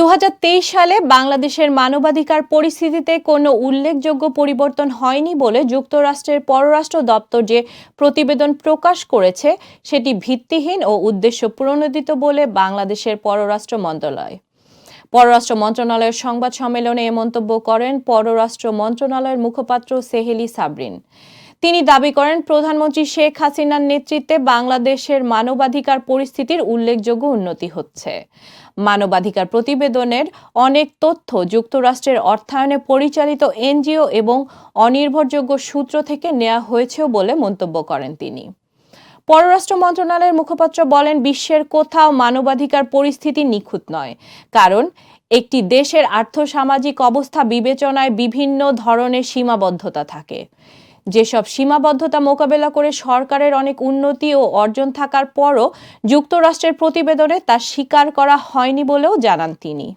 দু হাজার তেইশ সালে বাংলাদেশের মানবাধিকার পরিস্থিতিতে কোনো উল্লেখযোগ্য পরিবর্তন হয়নি বলে যুক্তরাষ্ট্রের পররাষ্ট্র দপ্তর যে প্রতিবেদন প্রকাশ করেছে, সেটি ভিত্তিহীন ও উদ্দেশ্য প্রণোদিত বলে বাংলাদেশের পররাষ্ট্র মন্ত্রণালয়। পররাষ্ট্র মন্ত্রণালয়ের সংবাদ সম্মেলনে এ মন্তব্য করেন পররাষ্ট্র মন্ত্রণালয়ের মুখপাত্র সেহেলি সাবরিন। তিনি দাবি করেন, প্রধানমন্ত্রী শেখ হাসিনার নেতৃত্বে বাংলাদেশের মানবাধিকার পরিস্থিতির উল্লেখযোগ্য উন্নতি হচ্ছে। মানবাধিকার প্রতিবেদনের অনেক তথ্য যুক্তরাষ্ট্রের অর্থায়নে পরিচালিত এনজিও এবং অনির্ভরযোগ্য সূত্র থেকে নেওয়া হয়েছেও বলে মন্তব্য করেন তিনি। পররাষ্ট্র মন্ত্রণালয়ের মুখপাত্র বলেন, বিশ্বের কোথাও মানবাধিকার পরিস্থিতি নিখুঁত নয়, কারণ একটি দেশের আর্থসামাজিক অবস্থা বিবেচনায় বিভিন্ন ধরনের সীমাবদ্ধতা থাকে। যেসব সীমাবদ্ধতা মোকাবেলা করে সরকারের অনেক উন্নতি ও অর্জন থাকার পরও যুক্তরাষ্ট্রের প্রতিবেদনে তা স্বীকার করা হয়নি বলেও জানান তিনি।